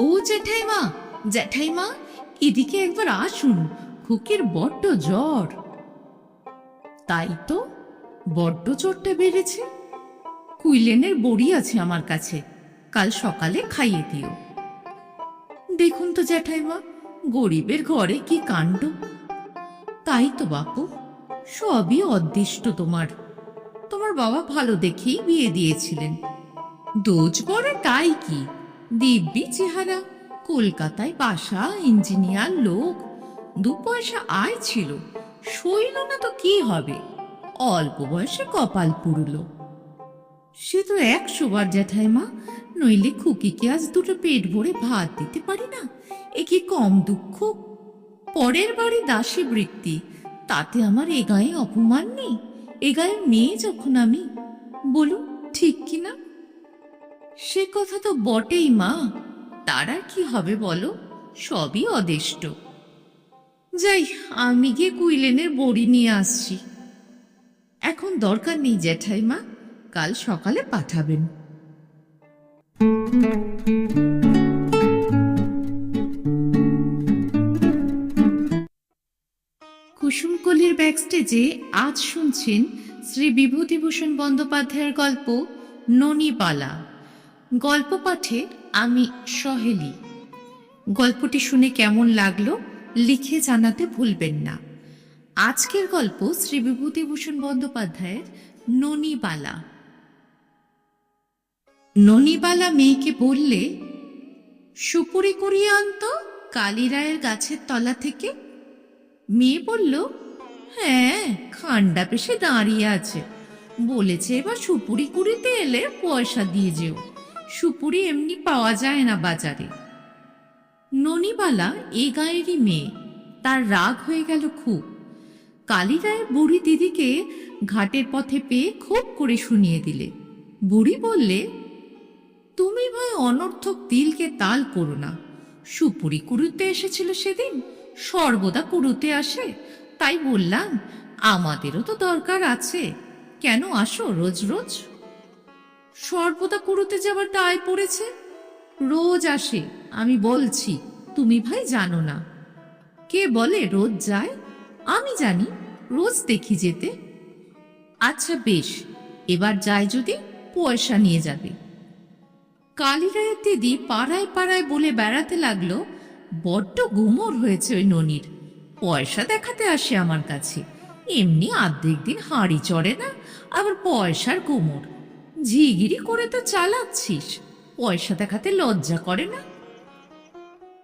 ও জ্যাঠাইমা জ্যাঠাইমা এদিকে একবার আসুন, খুকির বড্ড জ্বর। তাই তো বড্ড জ্বরটা বেড়েছে। কুইলেনের বড়ি আছে আমার কাছে, কাল সকালে খাইয়ে দিও। দেখুন তো জ্যাঠাইমা গরিবের ঘরে কি কাণ্ড। তাই তো বাপু, সবই অদৃষ্ট তোমার। তোমার বাবা ভালো দেখেই বিয়ে দিয়েছিলেন। দোজ বড় তাই কি? দিব্যি চেহারা, কলকাতায় বাসা, ইঞ্জিনিয়ার লোক, দু পয়সা আয় ছিল, সইল না তো কি হবে? অল্প বয়সে কপাল পুরুলো। সে তো একশো বার জ্যাঠাইমা, নইলে খুকিকে আজ দুটো পেট ভরে ভাত দিতে পারি না? এ কি কম দুঃখ? পরের বাড়ি দাসী বৃত্তি, তাতে আমার এ গায়ে অপমান নেই? এ গায়ে মেয়ে যখন আমি, বলুন ঠিক কি না সে কথা তো বটেই, মা। তার আর কি হবে বলো? সবই অদেষ্ট। যাই, আমি গিয়ে কুইলেনের বড়ি নিয়ে আসছি। এখন দরকার নেই জ্যাঠাইমা কাল সকালে পাঠাবেন। কুসুমকলির ব্যাকস্টেজে আজ শুনছেন শ্রী বিভূতিভূষণ বন্দ্যোপাধ্যায়ের গল্প ননিবালা। গল্প পাঠে আমি সহেলি। গল্পটি শুনে কেমন লাগল লিখে জানাতে ভুলবেন না। আজকের গল্প শ্রী বিভূতিভূষণ বন্দ্যোপাধ্যায়ের ননিবালা। ননিবালা মেয়েকে বললে, সুপুরি কুড়িয়ে আনতো কালীরায়ের গাছের তলা থেকে। মেয়ে বলল হ্যাঁ খান্ডা পেশে দাঁড়িয়ে আছে। বলেছে এবার সুপুরি কুড়িতে এলে পয়সা দিয়ে যেও। সুপুরি এমনি পাওয়া যায় না বাজারে। ননিবালা, এ গায়েরই মেয়ে, তার রাগ হয়ে গেল খুব। কালীরায়ের বুড়ি দিদিকে ঘাটের পথে পেয়ে খুব করে শুনিয়ে দিলে। বুড়ি বললে, তুমি ভাই অনর্থক তিলকে তাল করো না। সুপুরি কুরুতে এসেছিল সেদিন, সর্বদা কুরুতে আসে। তাই বললাম, আমাদেরও তো দরকার আছে। কেন আসো রোজ রোজ? সর্বদা কুড়ুতে যাবার দায় পড়েছে? রোজ আসে, আমি বলছি, তুমি ভাই জানো না। কে বলে, রোজ যায়? আমি জানি, রোজ দেখি যেতে। আচ্ছা বেশ, এবার যায় যদি, পয়সা নিয়ে যাবে। কালীরায়ের দিদি পাড়ায় পাড়ায় বলে বেড়াতে লাগল, বড্ড গুমর হয়েছে ওই ননির। পয়সা দেখাতে আসে আমার কাছে। এমনি আর্ধেক দিন হাঁড়ি চড়ে না, আবার পয়সার গুমর। ঝিগিরি করে তো চালাচ্ছিস। পয়সা দেখাতে লজ্জা করে না?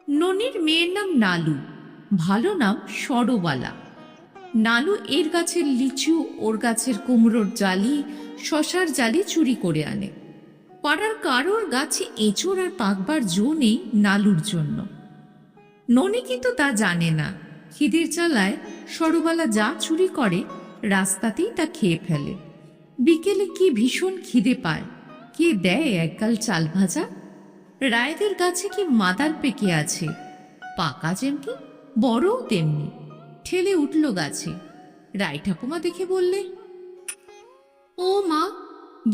ননির মেয়ের নাম নালু, ভালো নাম সরবালা। নালু এর গাছের লিচু, ওর গাছের কুমড়োর জালি, শশার জালি চুরি করে আনে। পাড়ার কারোর গাছে এঁচোড় আর পাকবার জো নেই নালুর জন্য। ননি কিন্তু তা জানে না। খিদের চালায় সরবালা যা চুরি করে, রাস্তাতেই তা খেয়ে ফেলে। বিকেলে কি ভীষণ খিদে পায়? কে দেয় একগাল চাল ভাজা? রায়দের গাছে কি মাদার পেকে আছে? পাকা যেমনি, বড়ও তেমনি। ঠেলে উঠল গাছে। রায় ঠাকুমা দেখে বললে, ও মা,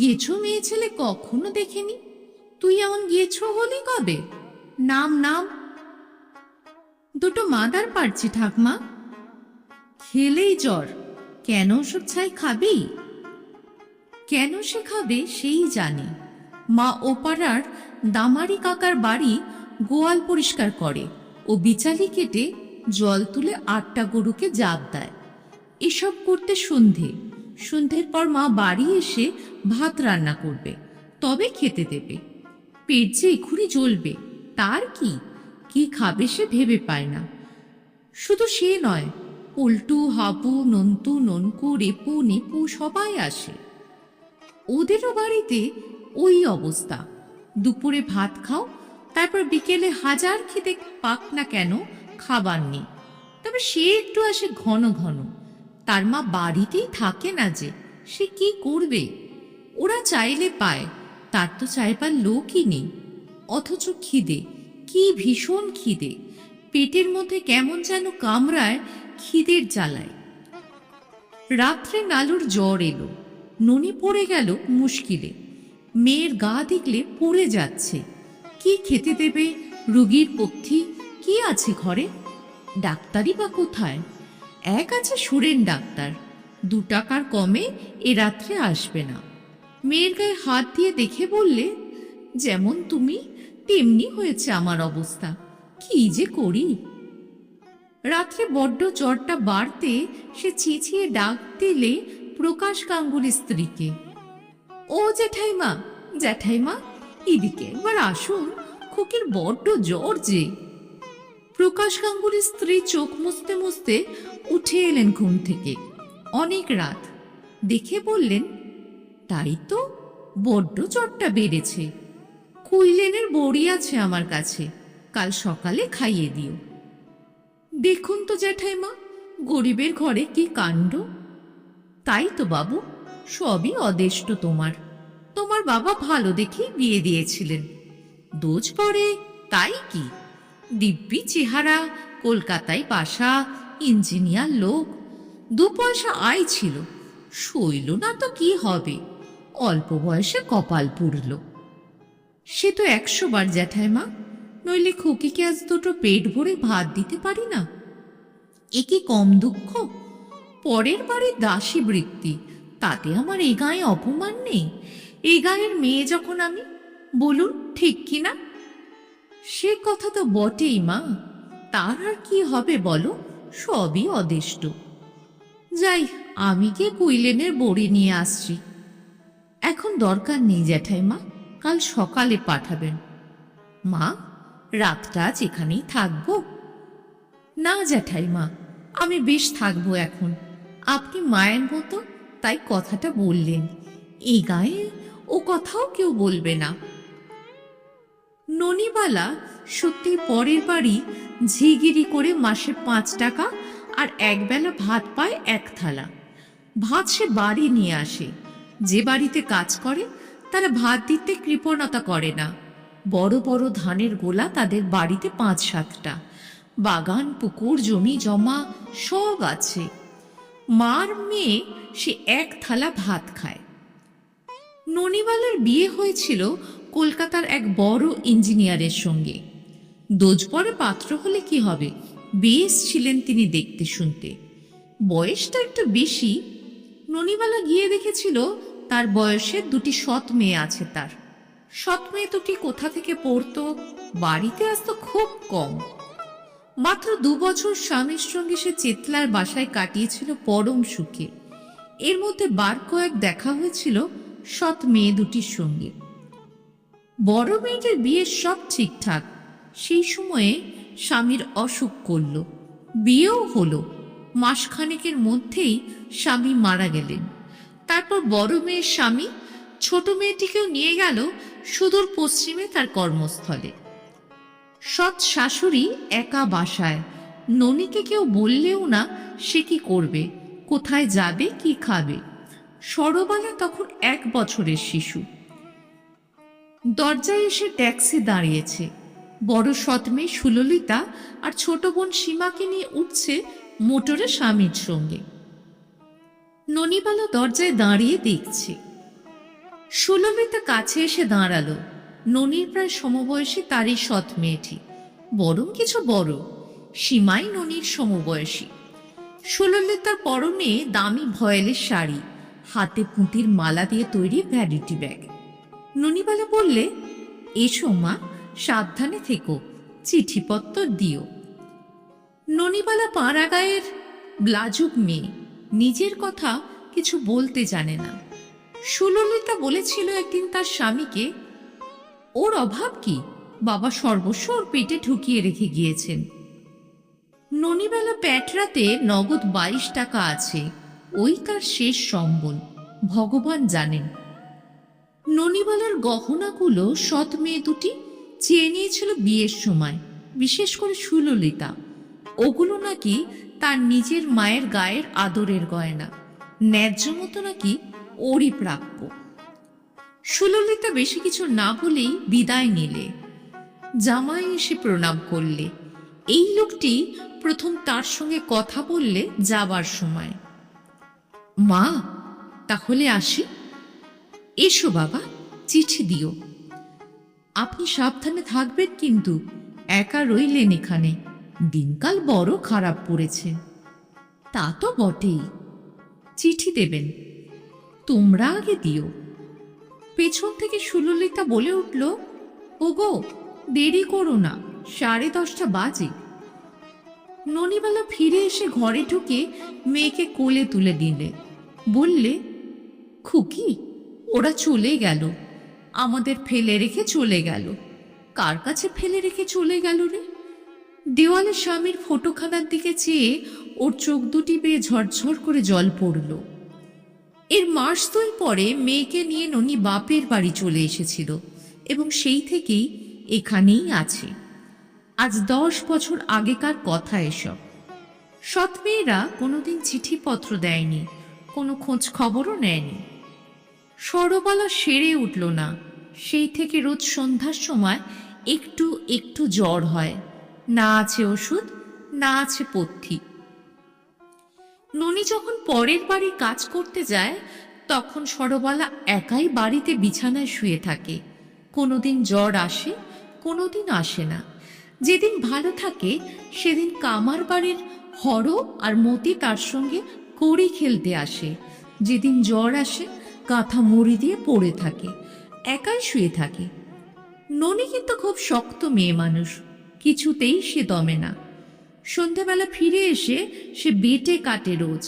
গেছো মেয়ে ছেলে কখনো দেখেনি? তুই এমন গিয়েছো বলি কবে? নাম নাম? দুটো মাদার পারছি ঠাকমা। খেলেই জ্বর। কেন ওসব ছাই খাবি? কেন সে খাবে সেই জানে। মা ওপাড়ার দামারি কাকার বাড়ি গোয়াল পরিষ্কার করে ও বিচালি কেটে জল তুলে আটটা গরুকে জাপ দেয়। এসব করতে সন্ধে। সন্ধ্যের পর মা বাড়ি এসে ভাত রান্না করবে, তবে খেতে দেবে। পেট যে এক্ষুনি জ্বলবে, তার কি? কি খাবে সে ভেবে পায় না। শুধু সে নয়, পল্টু, হাবু, নন্তু, ননকু, রেপু, নেপু সবাই আসে। ওদেরও বাড়িতে ওই অবস্থা। দুপুরে ভাত খাও, তারপর বিকেলে হাজার খেতে পাক না কেন খাবার নেই তবে সে একটু আসে ঘন ঘন। তার মা বাড়িতেই থাকে না যে, সে কি করবে? ওরা চাইলে পায়, তার তো চাইবার লোকই নেই। অথচ খিদে, কি ভীষণ খিদে। পেটের মধ্যে কেমন যেন কামড়ায় খিদের জ্বালায়। রাত্রে নালুর জ্বর এলো। ননি পড়ে গেল মুশকিলে। মেয়ের গা দেখলে পড়ে যাচ্ছে। কি খেতে দেবে? রুগীর পক্ষে কি আছে ঘরে? ডাক্তারই বা কোথায়? এক আছে সুরেন ডাক্তার। দু টাকার কমে এ রাত্রে আসবে না। মেয়ের গায়ে হাত দিয়ে দেখে বললে, যেমন তুমি, তেমনি হয়েছে আমার অবস্থা। কি যে করি? রাত্রে বড্ড জ্বরটা বাড়তে সে চেঁচিয়ে ডাক দিলে প্রকাশ গাঙ্গুলির স্ত্রীকে। ও জ্যাঠাইমা জ্যাঠাইমা, এদিকে একবার আসুন, খুকির বড্ড জ্বর যে। প্রকাশ গাঙ্গুলির স্ত্রী চোখ মুছতে মুছতে উঠে এলেন ঘুম থেকে। অনেক রাত। দেখে বললেন, তাই তো, বড্ড জ্বরটা বেড়েছে। কুইলেনের বড়ি আছে আমার কাছে, কাল সকালে খাইয়ে দিও। দেখুন তো জ্যাঠাইমা, গরিবের ঘরে কি কাণ্ড? তাই তো বাবু, সবই অদেষ্ট তোমার। তোমার বাবা ভালো দেখে বিয়ে দিয়েছিলেন। দোজ পরে তাই কি? দিব্যি চেহারা, কলকাতায় বাসা, ইঞ্জিনিয়ার লোক। দু পয়সা আয় ছিল শৈল না তো কি হবে? অল্প বয়সে কপাল পুড়ল। সে তো একশো বার জ্যাঠাইমা নইলে খুকিকে আজ দুটো পেট ভরে ভাত দিতে পারি না? এ কি কম দুঃখ? পরের বারে দাসী বৃত্তি, তাতে আমার এ গায়ে অপমান নেই। এ গায়ের মেয়ে যখন আমি, বলুন ঠিক কি না? সে কথা তো বটেই মা, তার আর কি হবে বলো, সবই অদেষ্ট। যাই, আমি কে কুইলেনের বড়ি নিয়ে আসছি। এখন দরকার নেই জ্যাঠাইমা, কাল সকালে পাঠাবেন। মা, রাতটা আজ এখানেই থাকব? না জ্যাঠাইমা, আমি বেশ থাকব এখন। আপনি মায়ের মতো, তাই কথাটা বললেন। এই গায়ে ও কথাও কেউ বলবে না। ননিবালা সত্যি পরের বাড়ি ঝিগিরি করে মাসে পাঁচ টাকা আর একবেলা ভাত পায় এক থালা। ভাত সে বাড়ি নিয়ে আসে। যে বাড়িতে কাজ করে, তারা ভাত দিতে কৃপণতা করে না। বড় বড় ধানের গোলা তাদের বাড়িতে পাঁচ সাতটা। বাগান, পুকুর, জমি জমা সব আছে। মার মেয়ে সে এক থালা ভাত খায়। ননিবালার বিয়ে হয়েছিল কলকাতার এক বড় ইঞ্জিনিয়ারের সঙ্গে। দোজপরে পাত্র হলে কি হবে? বেশ ছিলেন তিনি দেখতে শুনতে। বয়সটা একটু বেশি। ননিবালা গিয়ে দেখেছিল তার বয়সে দুটি সৎ মেয়ে আছে তার। সৎ মেয়ে দুটি কোথা থেকে পড়তো? বাড়িতে আসতো খুব কম। মাত্র দু বছর স্বামীর সঙ্গে সে চেতলার বাসায় কাটিয়েছিল পরম সুখে। এর মধ্যে বার কয়েক দেখা হয়েছিল সৎ মেয়ে দুটির সঙ্গে। বড় মেয়েটির বিয়ে সব ঠিকঠাক। সেই সময়ে স্বামীর অসুখ করল। বিয়েও হলো। মাসখানেকের মধ্যেই স্বামী মারা গেলেন। তারপর বড় মেয়ের স্বামী ছোট মেয়েটিকেও নিয়ে গেল সুদূর পশ্চিমে তার কর্মস্থলে। সৎ শাশুড়ি একা বাসায়। ননীকে কেউ বললেও না সে কি করবে, কোথায় যাবে, কি খাবে। সরবালা তখন এক বছরের শিশু। দরজায় এসে ট্যাক্সি দাঁড়িয়েছে। বড় সৎ মেয়ে সুললিতা আর ছোট বোন সীমাকে নিয়ে উঠছে মোটরে স্বামীর সঙ্গে। ননিবালা দরজায় দাঁড়িয়ে দেখছে। সুললিতা কাছে এসে দাঁড়াল। ননির প্রায় সমবয়সী তারই সৎ মেয়েটি। বরং কিছু বড়, সীমাই ননির সমবয়সী। সুললিতার পরনে দামি ভয়েলের শাড়ি, হাতে পুঁতির মালা দিয়ে তৈরি ভ্যারিটি ব্যাগ। ননিবালা বললে, এসো মা, সাবধানে থেকো, চিঠিপত্র দিও। ননিবালা পাড়া গায়ের ব্লাজুক মেয়ে, নিজের কথা কিছু বলতে জানে না। সুললিতা বলেছিল একদিন তার স্বামীকে ওর অভাব কি? বাবা সর্বস্ব ওর পেটে ঢুকিয়ে রেখে গিয়েছেন। ননিবেলা প্যাটরাতে নগদ বাইশ টাকা আছে। ওই তার শেষ সম্বল, ভগবান জানেন। ননিবালার গহনাগুলো সৎ মেয়ে দুটি চেয়ে নিয়েছিল বিয়ের সময়, বিশেষ করে সুললিতা। ওগুলো নাকি তার নিজের মায়ের গায়ের আদরের গয়না, ন্যায্য মতো নাকি ওরই প্রাপ্য। সুললিতা বেশি কিছু না বলেই বিদায় নিলে। জামাই এসে প্রণাম করলে। এই লোকটি প্রথম তার সঙ্গে কথা বললে যাবার সময়। মা, তাহলে আসি। এসো বাবা, চিঠি দিও। আপনি সাবধানে থাকবেন কিন্তু একা রইলেন এখানে। দিনকাল বড় খারাপ পড়েছে। তা তো বটেই। চিঠি দেবেন। তোমরা আগে দিও। পেছন থেকে সুললিতা বলে উঠল, ওগো, দেরি করো না, সাড়ে দশটা বাজে। ননিবালা ফিরে এসে ঘরে ঢুকে মেয়েকে কোলে তুলে দিলে বললে, খুকি, ওরা চলে গেল। আমাদের ফেলে রেখে চলে গেল। কার কাছে ফেলে রেখে চলে গেল রে? দেওয়ালে স্বামীর ফটোখানার দিকে চেয়ে ওর চোখ দুটি বেয়ে ঝরঝর করে জল পড়ল। এর মাস দুই পরে মেয়েকে নিয়ে ননি বাপের বাড়ি চলে এসেছিল এবং সেই থেকেই এখানেই আছে। আজ দশ বছর আগেকার কথা এসব। সৎ মেয়েরা কোনোদিন চিঠিপত্র দেয়নি, কোনো খোঁজ খবরও নেয়নি। সরবালা সেরে উঠল না। সেই থেকে রোজ সন্ধ্যার সময় একটু একটু জ্বর হয়। না আছে ওষুধ, না আছে পথ্যি। ননি যখন পরের বাড়ি কাজ করতে যায়, তখন সরবালা একাই বাড়িতে বিছানায় শুয়ে থাকে। কোনোদিন জ্বর আসে, কোনোদিন আসে না। যেদিন ভালো থাকে, সেদিন কামার বাড়ির হর আর মতি তার সঙ্গে কড়ি খেলতে আসে। যেদিন জ্বর আসে কাঁথা মুড়ি দিয়ে পড়ে থাকে, একাই শুয়ে থাকে। ননি কিন্তু খুব শক্ত মেয়ে মানুষ, কিছুতেই সে দমে না। সন্ধেবেলা ফিরে এসে সে বেটে কাটে রোজ।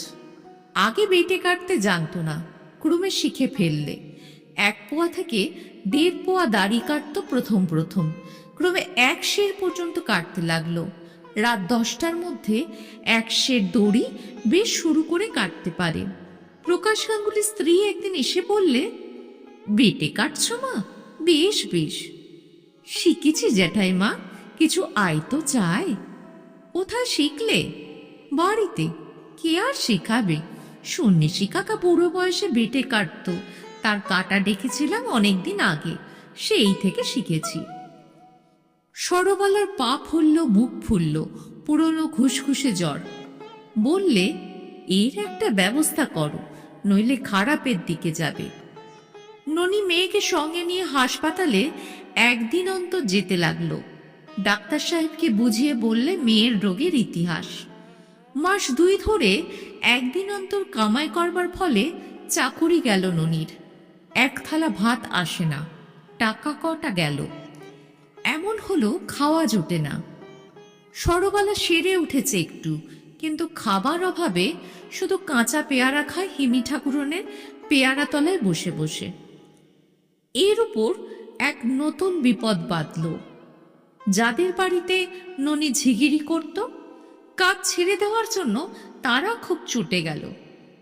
আগে বেটে কাটতে জানতো না, ক্রমে শিখে ফেললে। এক পোয়া থেকে দেড় পোয়া দাড়ি কাটতো প্রথম প্রথম। ক্রমে এক শের পর্যন্ত কাটতে লাগল। রাত দশটার মধ্যে এক শের দড়ি বেশ শুরু করে কাটতে পারে। প্রকাশ গাঙ্গুলির স্ত্রী একদিন এসে বললে, বেটে কাটছো মা? বেশ বেশ। শিখেছি জ্যাঠাই মা কিছু আয় তো চায়। কোথায় শিখলে? বাড়িতে। কে আর শেখাবে? সন্ন্যাসী কাকা বুড়ো বয়সে বেটে কাটতো। তার কাটা দেখেছিলাম অনেকদিন আগে। সেই থেকে শিখেছি। সরবালার পা ফুলল মুখ ফুলল, পুরনো ঘুষঘুষে জ্বর। বললে, এর একটা ব্যবস্থা করো, নইলে খারাপের দিকে যাবে। ননি মেয়েকে সঙ্গে নিয়ে হাসপাতালে একদিন অন্তর যেতে লাগল। ডাক্তার সাহেবকে বুঝিয়ে বললে মেয়ের রোগের ইতিহাস। মাস দুই ধরে একদিন অন্তর কামাই করবার ফলে চাকুরি গেল ননির। এক থালা ভাত আসে না, টাকা কটা গেল। এমন হলো খাওয়া জোটে না। সরবালা সেরে উঠেছে একটু, কিন্তু খাবার অভাবে শুধু কাঁচা পেয়ারা খায় হিমি ঠাকুরনের পেয়ারা তলায় বসে বসে। এর উপর এক নতুন বিপদ বাঁধল। যাদের বাড়িতে ননি ঝিগিরি করত, কাজ ছেড়ে দেওয়ার জন্য তারা খুব চটে গেল।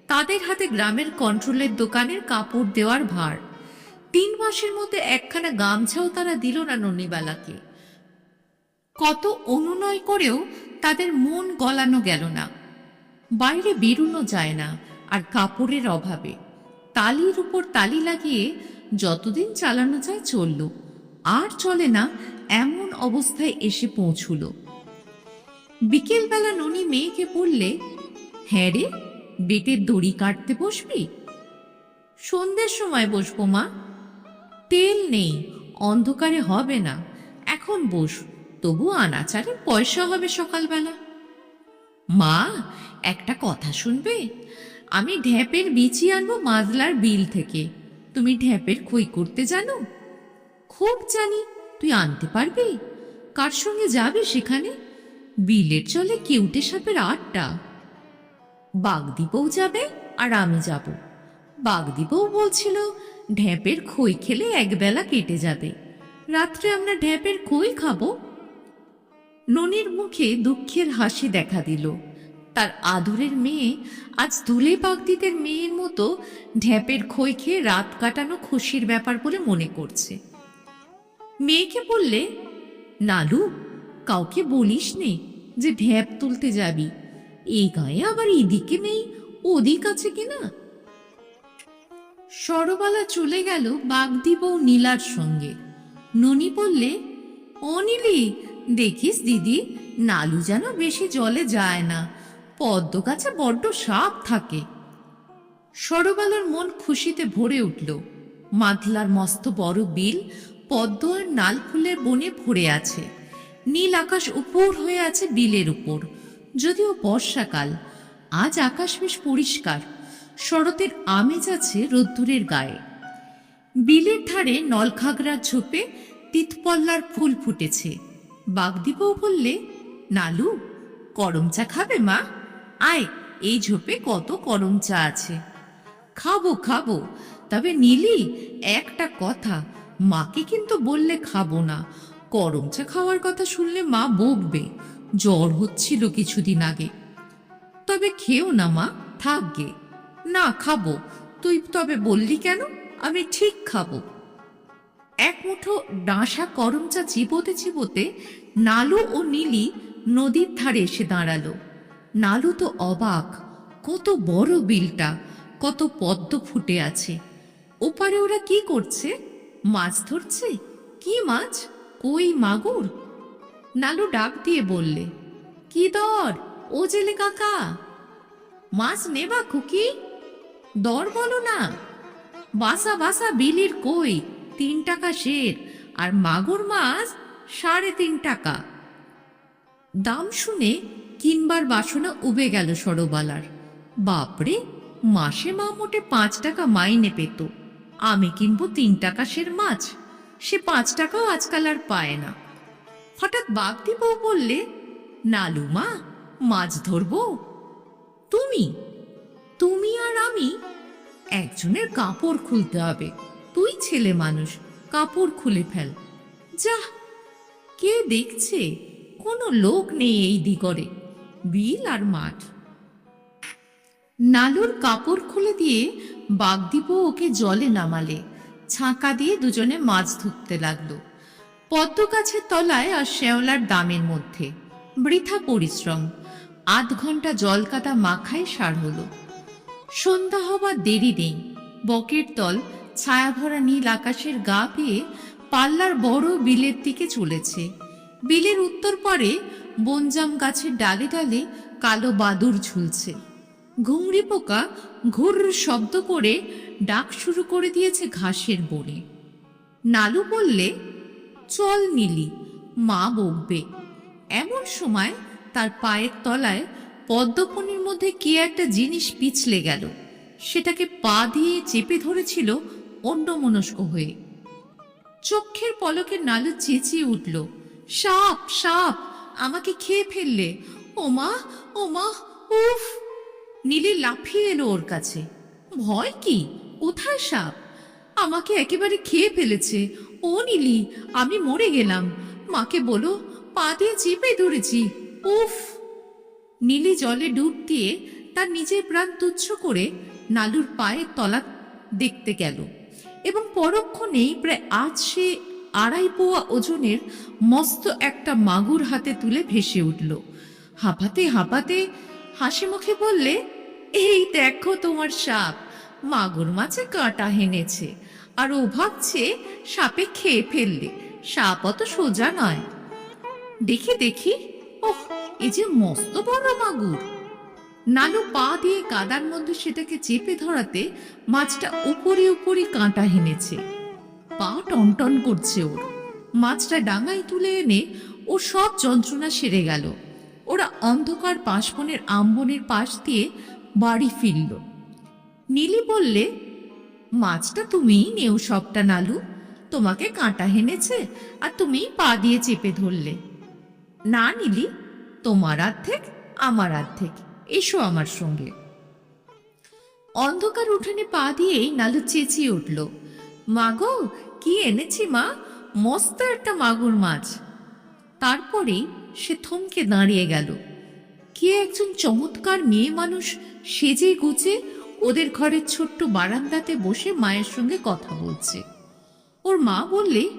তাদের হাতে গ্রামের কন্ট্রোলের দোকানের কাপড় দেওয়ার ভার। তিন মাসের মধ্যে একখানা গামছাও তারা দিল না ননিবালাকে। কত অনুনয় করেও তাদের মন গলানো গেল না। বাইরে বেরোনো যায় না আর কাপড়ের অভাবে। তালির উপর তালি লাগিয়ে যতদিন চালানো যায় চলল। আর চলে না, এমন অবস্থায় এসে পৌঁছুল। বিকেলবেলা ননি মেয়েকে বললে হ্যাঁ রে, বেটের দড়ি কাটতে বসবি? সন্ধ্যের সময় বসবো মা। তেল নেই, অন্ধকারে হবে না। এখন বস, তবু আনাচারে পয়সা হবে সকালবেলা। মা, একটা কথা শুনবে? আমি ঢ্যাপের বিচি আনব মাজলার বিল থেকে। তুমি ঢ্যাপের খই করতে জানো? খুব জানি, তুই আনতে পারবি? কার সঙ্গে যাবে সেখানে? বিলের চলে কেউটে সাপের আটটা বাগদিবও যাবে আর আমি যাব। বাগদিবও বলছিল, ঢ্যাপের খই খেলে একবেলা কেটে যাবে। রাত্রে আমরা ঢ্যাপের খই খাব। ননির মুখে দুঃখের হাসি দেখা দিল। তার আদরের মেয়ে আজ দুলে বাগদিদের মেয়ের মতো ঢ্যাপের খই খেয়ে রাত কাটানো খুশির ব্যাপার বলে মনে করছে। মেয়েকে বললে, নালু, কাউকে বলিস নে যে ঢ্যাপ তুলতে যাবি। এই গায়ে আবার এদিকে নেই, ওদিক আছে কিনা সরবালা চলে গেল বাগদি বউ নীলার সঙ্গে। ননি বললে ও নীলি দেখিস দিদি, নালু যেন বেশি জলে যায় না। পদ্ম গাছে বড্ড সাপ থাকে। সরবালার মন খুশিতে ভরে উঠল। মাতলার মস্ত বড় বিল পদ্ম আর নাল ফুলের বনে ভরে আছে। নীল আকাশ উপর হয়ে আছে বিলের উপর। যদিও বর্ষাকাল, আজ আকাশ বেশ পরিষ্কার। শরতের আমেজ আছে রোদ্দুরের গায়ে। বিলের ধারে নলখাগড়ার ঝোপে তিতপল্লার ফুল ফুটেছে। বাগদিবও বললে, নালু, করম চা খাবে মা? আয়, এই ঝোপে কত করম চা আছে। খাব খাব, তবে নীলি, একটা কথা মাকে কিন্তু বললে খাব না। করম চা খাওয়ার কথা শুনলে মা বকবে। জ্বর হচ্ছিল কিছুদিন আগে। তবে খেও না মা থাকগে না, খাব। তুই তবে বললি কেন? আমি ঠিক খাব। এক মুঠো ডাঁসা করম চা চিবোতে চিবোতে নালু ও নীলি নদীর ধারে এসে দাঁড়াল। নালু তো অবাক, কত বড় বিলটা, কত পদ্ম ফুটে আছে। ওপারে ওরা কি করছে? মাছ ধরছে? কি মাছ? কই মাগুর? নালু ডাক দিয়ে বললে, কি দর? ও জেলে কাকা। মাছ নেবা খুকি? দর বলো না। বাসা বাসা বিলির কই? তিন টাকা শের আর মাগুর মাছ সাড়ে তিন টাকা। দাম শুনে কিনবার বাসনা উবে গেল সরবালার। বাপরে, মাসে মা মোটে পাঁচ টাকা মাইনে পেত। আমি কিনবো তিন টাকা সের মাছ। সে পাঁচ টাকাও আজকাল আর পায় না। হঠাৎ বাগদি বউ বললে নালু মা, মাছ ধরবো। তুমি? তুমি আর আমি? একজনের কাপড় খুলতে হবে। তুই ছেলে মানুষ, কাপড় খুলে ফেল। যা, কে দেখছে? কোনো লোক নেই এই দিগরে। বিল আর মাঠ। নালুর কাপড় খুলে দিয়ে বাগদীপ ওকে জলে নামালে। ছাঁকা দিয়ে দুজনে মাছ ধরতে লাগল। পদ্ম গাছের তলায় আর শ্যাওলার দামের মধ্যে। বৃথা পরিশ্রম। আধ ঘণ্টা জল কাদা মাখায় সার হলো। সন্ধ্যা হবার দেরি নেই। বকের তল ছায়াভরা নীল আকাশের গা পেয়ে পাল্লার বড় বিলের দিকে চলেছে। বিলের উত্তর পারে বনজাম গাছের ডালে ডালে কালো বাদুর ঝুলছে। ঘুংড়ি পোকা ঘুর শব্দ করে ডাক শুরু করে দিয়েছে ঘাসের বনে। নালু বললে, চল নিলি, মা বকবে। এমন সময় তার পায়ের তলায় পদ্মপনির মধ্যে কি একটা জিনিস পিছলে গেল। সেটাকে পা দিয়ে চেপে ধরেছিল অন্যমনস্ক হয়ে। চক্ষের পলকে নালু চেঁচিয়ে উঠল, সাপ সাপ, আমাকে খেয়ে ফেললে। ওমা ওমা, উফ! নীলি লাফিয়ে এলো ওর কাছে। ভয় কি? কোথায় সাপ? আমাকে একেবারে খেয়ে ফেলেছে। ও নীলি, আমি মরে গেলাম। মাকে বলো, পা দিয়ে চেপে ধরেছি। উফ! নীলি জলে ডুব দিয়ে তার নিজের প্রাণ তুচ্ছ করে নালুর পায়ের তলা দেখতে গেল। এবং পরক্ষণেই প্রায় আজ সে আড়াই পোয়া ওজনের মস্ত একটা মাগুর হাতে তুলে ভেসে উঠল। হাঁপাতে হাঁপাতে হাসি মুখে বললে, এই দেখো তোমার সাপ। মাগুর মাছে কাঁটা হেনেছে, আর ও ভাবছে সাপে খেয়ে ফেললে। সাপ অত সোজা নয়। দেখি দেখি, ওহ, এ যে মস্ত বড় মাগুর। নালু পা দিয়ে কাদার মধ্যে সেটাকে চেপে ধরাতে মাছটা উপরে উপরে কাঁটা হেনেছে। পা টনটন করছে ওর। মাছটা ডাঙায় তুলে এনে ও সব যন্ত্রণা সেরে গেল। ওরা অন্ধকার পাশবনের আম্বনের পাশ দিয়ে বাড়ি ফিরল। নীলি বললে, মাছটা তুমিই নেও সবটা, নালু। তোমাকে কাঁটা হেনেছে আর তুমি পা দিয়ে চেপে ধরলে। না নীলি, তোমার অর্ধেক আমার অর্ধেক এসো আমার সঙ্গে। অন্ধকার উঠানে পা দিয়েই নালু চেঁচিয়ে উঠল, মাগো, কি এনেছি মা? মস্ত একটা মাগুর মাছ। তারপরেই সে থমকে দাঁড়িয়ে গেল। কে একজন চমৎকার মেয়ে মানুষ সেজে গুছে ওদের ঘরের ছোট্ট বারান্দাতে বসে মায়ের সঙ্গে কথা বলছে। ওর মা বললে,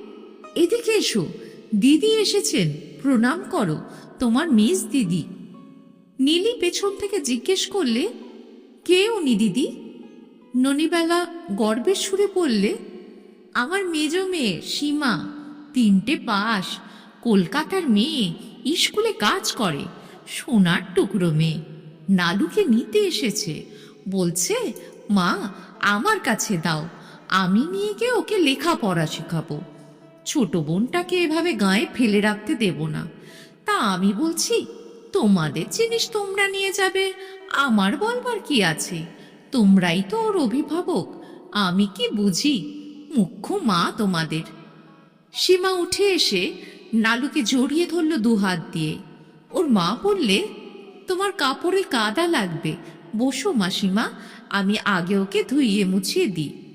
এদিকে এসো, দিদি এসেছেন, প্রণাম করো, তোমার মিস দিদি। নীলি পেছন থেকে জিজ্ঞেস করলে, কে উনি দিদি? ননিবেলা গর্বের সুরে বললে, আমার মেজ মেয়ে সীমা, তিনটে পাস কলকাতার মেয়ে স্কুলে কাজ করে। সোনার টুকরো মেয়ে। নালুকে নিতে এসেছে। বলছে, মা, আমার কাছে দাও। আমি নিয়ে গিয়ে ওকে লেখাপড়া শেখাবো। ছোট বোনটাকে এভাবে গায়ে ফেলে রাখতে দেব না। তা আমি বলছি, তোমাদের জিনিস তোমরা নিয়ে যাবে। আমার বলবার কি আছে? তোমরাই তো ওর অভিভাবক। আমি কি বুঝি? মুখ্য মা তোমাদের। সীমা উঠে এসে নালুকে জড়িয়ে ধরল দু হাত দিয়ে। ওর মা বললে, তোমার কাপড়ে কাদা লাগবে। বসো মাসিমা, আমি আগে ওকে ধুইয়ে মুছিয়ে দিই।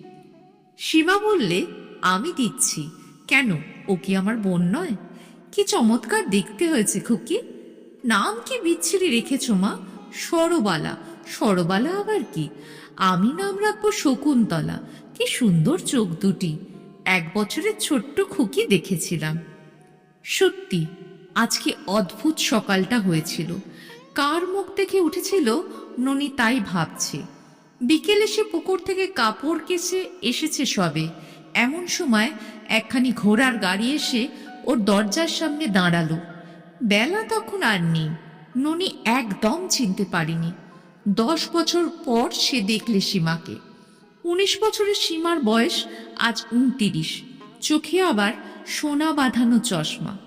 সীমা বললে, আমি দিচ্ছি। কেন? ও কি আমার বোন নয়? কি চমৎকার দেখতে হয়েছে খুকি। নাম কি বিচ্ছিরি রেখেছ মা? সরবালা। সরবালা আবার কি? আমি নাম রাখব শকুন্তলা। কি সুন্দর চোখ দুটি। এক বছরের ছোট্ট খুকি দেখেছিলাম। সত্যি, আজকে অদ্ভুত সকালটা হয়েছিল। কার মুখ দেখে উঠেছিল, ননি তাই ভাবছে। বিকেলে সে পুকুর থেকে কাপড় কেসে এসেছে সবে। এমন সময় একখানি ঘোড়ার গাড়ি এসে ওর দরজার সামনে দাঁড়াল। বেলা তখন আর নেই, ননি একদম চিনতে পারিনি। দশ বছর পর সে দেখলে সীমাকে। উনিশ বছরের সীমার বয়স আজ উনতিরিশ। চোখে আবার সোনা বাঁধানো চশমা।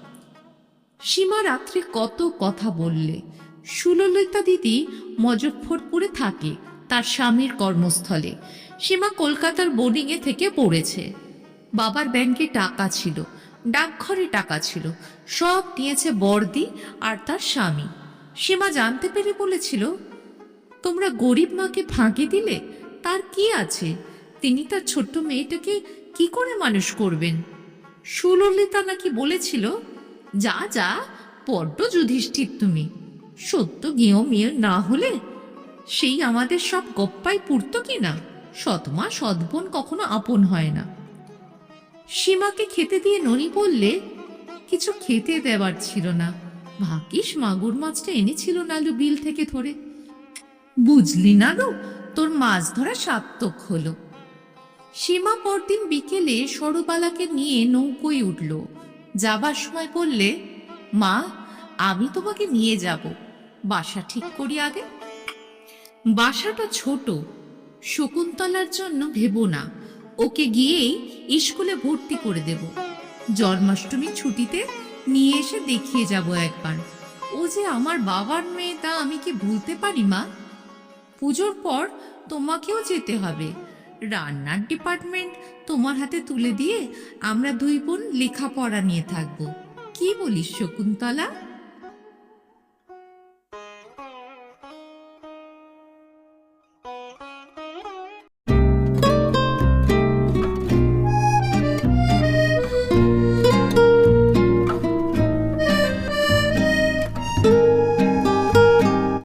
সীমা রাত্রে কত কথা বললে। সুললিতা দিদি মজফ্ফরপুরে থাকে, তার স্বামীর কর্মস্থলে। সীমা কলকাতার বোর্ডিংয়ে থেকে পড়েছে। বাবার ব্যাংকে টাকা ছিল, ডাকঘরে টাকা ছিল, সব নিয়েছে বর্দি আর তার স্বামী। সীমা জানতে পেরে বলেছিল, তোমরা গরিব মাকে ফাঁকি দিলে? তার কি আছে? তিনি তার ছোট্ট মেয়েটাকে কি করে মানুষ করবেন? সুললিতা নাকি বলেছিল, যা যা, বড্ড যুধিষ্ঠির তুমি। সত্য গেঁয়ো মেয়ে না হলে সেই আমাদের সব গপ্পাই পুরত কি না? সৎমা, সৎবোন কখনো আপন হয় না। সীমাকে খেতে দিয়ে ননি বললে, কিছু খেতে দেওয়ার ছিল না। ভাকিস মাগুর মাছটা এনেছিল নালু বিল থেকে ধরে। বুঝলি না গো তোর মাছ ধরা সার্থক হলো। সীমা পরদিন বিকেলে সরবালাকে নিয়ে নৌকোয় উঠল। যাবার সময় বললে, মা, আমি তোমাকে নিয়ে যাব। বাসা ঠিক করি আগে? বাসাটা ছোট, শকুন্তলার জন্য ভেবো না। ওকে গিয়েই স্কুলে ভর্তি করে দেব। জন্মাষ্টমী ছুটিতে নিয়ে এসে দেখিয়ে যাব একবার। ও যে আমার বাবার মেয়ে তা আমি কি ভুলতে পারি, মা? পুজোর পর তোমাকেও যেতে হবে। রান্নার ডিপার্টমেন্ট তোমার হাতে তুলে দিয়ে আমরা দুই বোন লেখাপড়া নিয়ে থাকব। কি বলিস শকুন্তলা?